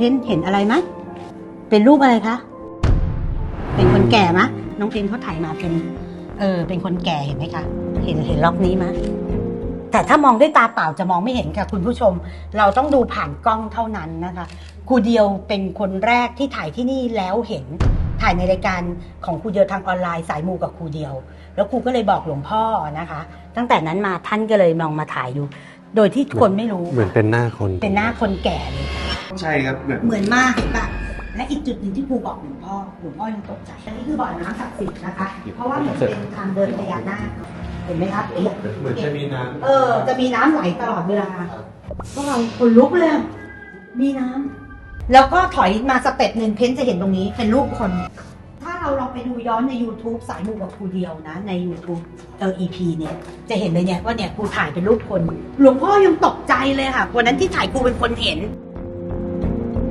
เพนเห็นอะไรไหมเป็นรูปอะไรคะ เป็นคนแก่มะ น้องเพนเขาถ่ายมาเป็น เออ เป็นคนแก่เห็นไหมคะ เห็นเห็นล็อกนี้มะ แต่ถ้ามองด้วยตาเปล่าจะมองไม่เห็นค่ะ คุณผู้ชม เราต้องดูผ่านกล้องเท่านั้นนะคะครูเดียวเป็นคนแรกที่ถ่ายที่นี่แล้วเห็น ถ่ายในรายการของครูเดียวทางออนไลน์สายมูกับครูเดียว แล้วครูก็เลยบอกหลวงพ่อนะคะ ตั้งแต่นั้นมาท่านก็เลยมองมาถ่ายดู โดยที่คนไม่รู้ เหมือนเป็นหน้าคน เป็นหน้าคนแก่เลย ใช่ครับเหมือนเหมือนมากเห็นปะและอีกจุดหนึ่งที่ครูบอกหลวงพ่อหลวงพ่อยังตกใจอันนี้คือบ่อน้ำศักดิ์สิทธิ์นะคะ เพราะว่ามันเป็นทางเดินพญานาคเห็นไหมครับเหมือนจะมีน้เออ จะมีน้ำไหลตลอดเวลาพวกเราคนลุกเลยอะมีน้ำแล้วก็ถอยมาสเต็ปหนึ่งเพ้นจะเห็นตรงนี้เป็นรูปคน ถ้าเราลองไปดูย้อนใน YouTube สายมูกับครูเดียวนะ ใน YouTube เออ EP เนี่ย จะเห็นเลยเนี่ยว่าเนี่ยครูถ่ายเป็นรูปคน หลวงพ่อยังตกใจเลยค่ะ วันนั้นที่ถ่ายครูเป็นคนเห็น